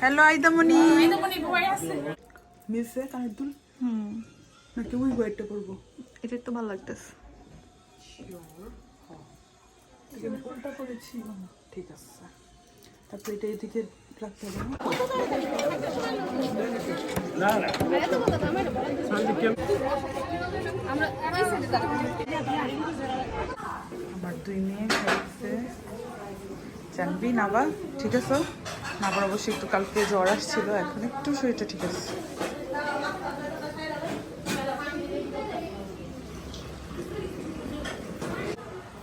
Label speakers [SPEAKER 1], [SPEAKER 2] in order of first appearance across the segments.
[SPEAKER 1] Hello আইদামণি মিলছে কানের দুল
[SPEAKER 2] হুম।
[SPEAKER 1] নাকি ওই হোয়াইটটা করব
[SPEAKER 2] এটা তো ভালো লাগতেছে।
[SPEAKER 1] উল্টা করেছি ঠিক আছে। তারপরে এটা এদিকে রাখতে হবে না আমার দুই মেয়ে খাইছে জানবি নাবা ঠিক আছে? নাবার অবশ্যই একটু কালকে জ্বর আসছিল এখন একটু শরীরটা ঠিক আছে।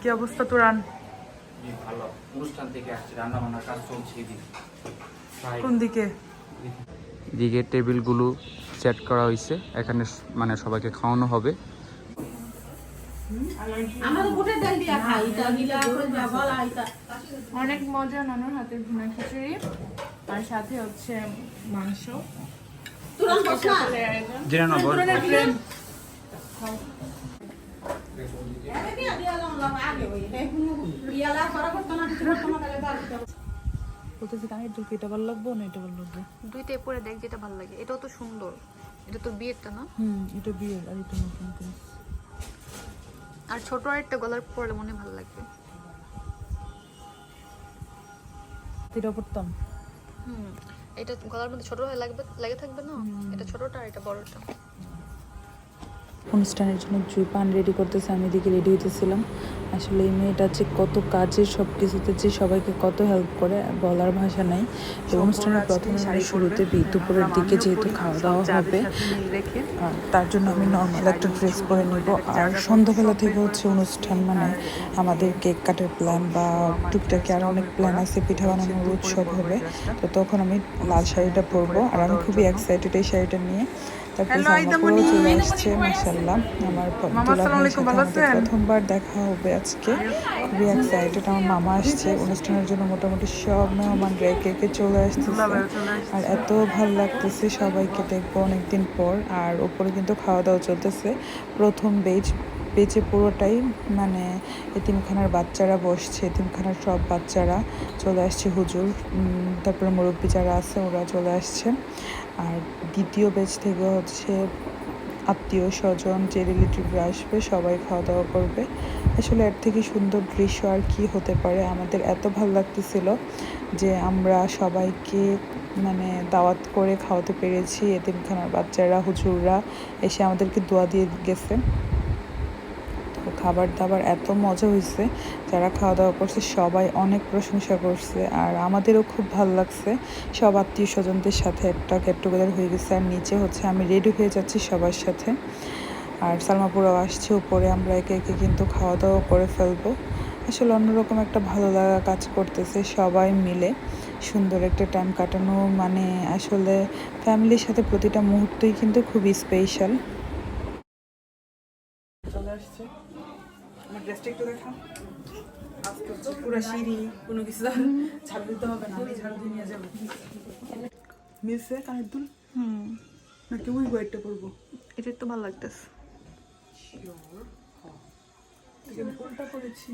[SPEAKER 1] কি অবস্থা তোর আন
[SPEAKER 3] ভালো। অনুষ্ঠান থেকে আসছে রান্না বান্নার কাজ চলছে
[SPEAKER 1] কোন দিকে?
[SPEAKER 3] এদিকে। টেবিলগুলো সেট করা হয়েছে এখানে মানে সবাইকে খাওয়ানো হবে।
[SPEAKER 4] অনেক মজা নানুর হাতের ভুনা খিচুড়ি আর সাথে হচ্ছে মাংস। সকালের আয়োজন।
[SPEAKER 3] জেনে নেব
[SPEAKER 1] বলতেছি কানের দুল এটা ভালো লাগবো না এটা ভালো লাগবে?
[SPEAKER 2] দুইটাই পরে দেখ যেটা ভালো লাগে। এটাও তো সুন্দর। এটা তো বিয়েরটা না?
[SPEAKER 1] হুম এটা বিয়ের আর এটা নতুন।
[SPEAKER 2] আর ছোট আরেকটা গলার পরলে মনে ভালো লাগবে।
[SPEAKER 1] এটা
[SPEAKER 2] হুম এটা গলার মধ্যে ছোট হয়ে লাগবে লাগে থাকবে না? এটা ছোটটা আর এটা বড়টা।
[SPEAKER 5] অনুষ্ঠানের জন্য জুই পান রেডি করতেছে আমি এদিকে রেডি হইতেছিলাম। আসলে এই মেয়েটা যে কত কাজের সব কিছুতে যে সবাইকে কত হেল্প করে বলার ভাষা নাই। তো অনুষ্ঠানের প্রথমে শুরুতে দুপুরের দিকে যেহেতু খাওয়া দাওয়া হবে তার জন্য আমি নর্মাল একটা ড্রেস পরে নিব। আর সন্ধ্যাবেলা থেকে হচ্ছে অনুষ্ঠান মানে আমাদের কেক কাটার প্ল্যান বা টুকটাকি আরও অনেক প্ল্যান আছে পিঠা বানানোর উৎসব হবে। তো তখন আমি লাল শাড়িটা পরবো। আর আমি খুবই এক্সাইটেড এই শাড়িটা নিয়ে। তারপরে জামাকাপড়ও চলে আসছে মাসাল্লাহ আমার? প্রথমবার দেখা হবে আজকে। খুবই এক্সাইটেড আমার মামা আসছে। অনুষ্ঠানের জন্য মোটামুটি সব মেহমান রেখে কে চলে
[SPEAKER 1] আসছে।
[SPEAKER 5] আর এত ভালো লাগতেছে সবাইকে দেখব অনেকদিন পর। আর ওপরে কিন্তু খাওয়া দাওয়া চলতেছে। প্রথম বেজ বেজে পুরোটাই মানে এতিমখানার বাচ্চারা বসছে এতিমখানার সব বাচ্চারা চলে আসছে হুজুর। তারপরে মুরব্বী যারা আছে ওরা চলে আসছে আর দ্বিতীয় ব্যাচ থেকে হচ্ছে আত্মীয় স্বজন, যে রিলেটিভরা আসবে, সবাই খাওয়া দাওয়া করবে। আসলে এর থেকে সুন্দর দৃশ্য আর কি হতে পারে? আমাদের এত ভালো লাগতেছিল যে আমরা সবাইকে মানে দাওয়াত করে খাওয়াতে পেরেছি। এতিমখানার বাচ্চারা, হুজুররা এসে আমাদেরকে দোয়া দিয়ে গেছে। খাবার দাবার এত মজা হয়েছে যারা খাওয়া দাওয়া করছে সবাই অনেক প্রশংসা করছে আর আমাদেরও খুব ভালো লাগছে। সব আত্মীয় স্বজনদের সাথে একটা গেট টুগেদার হয়ে গেছে আর নিচে হচ্ছে আমি রেডি হয়ে যাচ্ছি সবার সাথে। আর সালমাপুরাও আসছে, উপরে আমরা একে একে কিন্তু খাওয়া দাওয়া করে ফেলব। আসলে অন্যরকম একটা ভালো লাগা কাজ করতেছে সবাই মিলে। সুন্দর একটা টাইম কাটানো মানে আসলে ফ্যামিলির সাথে প্রতিটা মুহূর্তই কিন্তু খুবই স্পেশাল
[SPEAKER 1] চলে আসছে। আমার ড্রেসটা একটু দেখা আজকে হচ্ছে পুরো সিঁড়ি কোনো কিছু ঝাড়ু দিতে হবে না আমি ঝাড়ু দিয়ে নিয়ে যাব। মিলছে কানের দুল?
[SPEAKER 2] হুম।
[SPEAKER 1] নাকি ওই হোয়াইটটা করব
[SPEAKER 2] এটা তো ভালো লাগতেছে।
[SPEAKER 1] উল্টা করেছি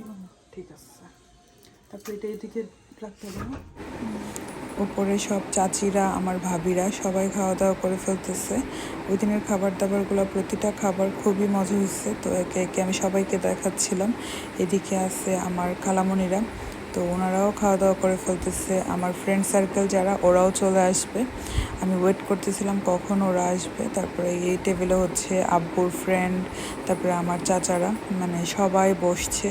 [SPEAKER 1] ঠিক আছে। তারপরে এটা এদিকে রাখতে হবে না
[SPEAKER 5] উপরে সব চাচিরা, আমার ভাবিরা সবাই খাওয়া দাওয়া করে ফেলতেছে। ওই দিনের খাবার দাবারগুলো প্রতিটা খাবার খুবই মজা হয়েছে তো একে একে আমি সবাইকে দেখাচ্ছিলাম। এদিকে আছে আমার খালামণিরা তো ওনারাও খাওয়া দাওয়া করে ফেলতেছে। আমার ফ্রেন্ড সার্কেল যারা ওরাও চলে আসবে। আমি ওয়েট করতেছিলাম কখন ওরা আসবে। তারপরে এই টেবিলে হচ্ছে আব্বুর ফ্রেন্ড তারপরে আমার চাচারা মানে সবাই বসছে।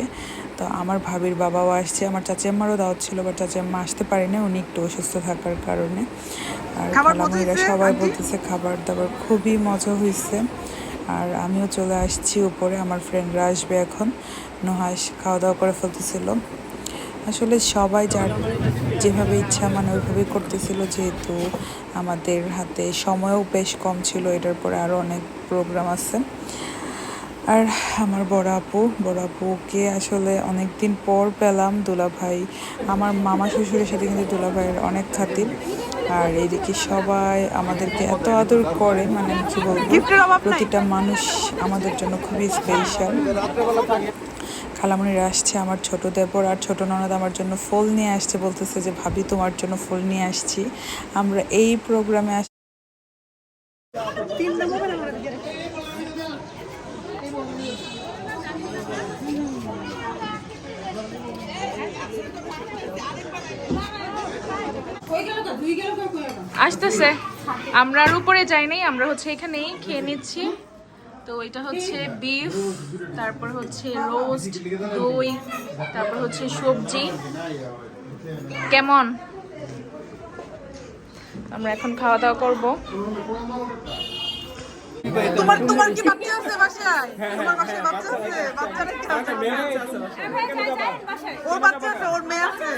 [SPEAKER 5] তো আমার ভাবির বাবাও আসছে। আমার চাচিয়াম্মারও দাওয়াত ছিল বাট চাচিয়াম্মা আসতে পারেনি। উনি একটু অসুস্থ থাকার কারণে। আর
[SPEAKER 1] হয়েছে,
[SPEAKER 5] সবাই বলতেছে খাবার দাবার খুবই মজা হয়েছে আর আমিও চলে আসছি উপরে। আমার ফ্রেন্ডরা আসবে এখন। নুহাস খাওয়া দাওয়া করে ফেলতেছিল। আসলে সবাই যার যেভাবে ইচ্ছা মানে ওইভাবেই করতেছিল যেহেতু আমাদের হাতে সময়ও বেশ কম ছিল এটার পরে আরও অনেক প্রোগ্রাম আছে। আর আমার বড় আপু বড় আপুকে আসলে অনেক দিন পর পেলাম দুলা ভাই আমার মামা শ্বশুরের সাথে কিন্তু দুলা ভাইয়ের অনেক খাতির। আর এদিকে সবাই আমাদেরকে এত আদর করে মানে কি বলব প্রতিটা মানুষ আমাদের জন্য খুবই স্পেশাল খালামণিরা আসছে, আমার ছোট দেবর আর ছোট ননদ আমার জন্য ফুল নিয়ে আসছে, বলতেছে যে, ভাবি, তোমার জন্য ফুল নিয়ে আসছি। আমরা এই প্রোগ্রামে আস
[SPEAKER 4] আসতেছে। আমরা আর উপরে যাই নাই, আমরা হচ্ছে এখানেই খেয়ে নিচ্ছি। তো এটা হচ্ছে বিফ তারপর হচ্ছে রোস্ট দই তারপর হচ্ছে সবজি। কেমন? আমরা এখন খাওয়া দাওয়া করব।
[SPEAKER 2] তোমার তোমার কি বাচ্চা আছে বাসায়? তোমার বাসায় বাচ্চা আছে? বাচ্চা রেখে আছে ওর বাচ্চা আছে ওর মেয়ে আছে।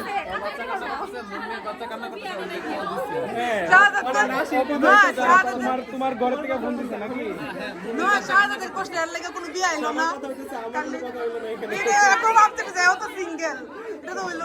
[SPEAKER 2] শাহাদাতের- না, শাহাদাতের-
[SPEAKER 6] তোমার ঘর থেকে ফোন দিচ্ছে নাকি?
[SPEAKER 2] না, শাহাদাতের কষ্টে এর লেগে কোনো বিয়ে আইলো না। কালি- এখন। ভাবতে যে ও তো সিঙ্গেল এটা তো হইল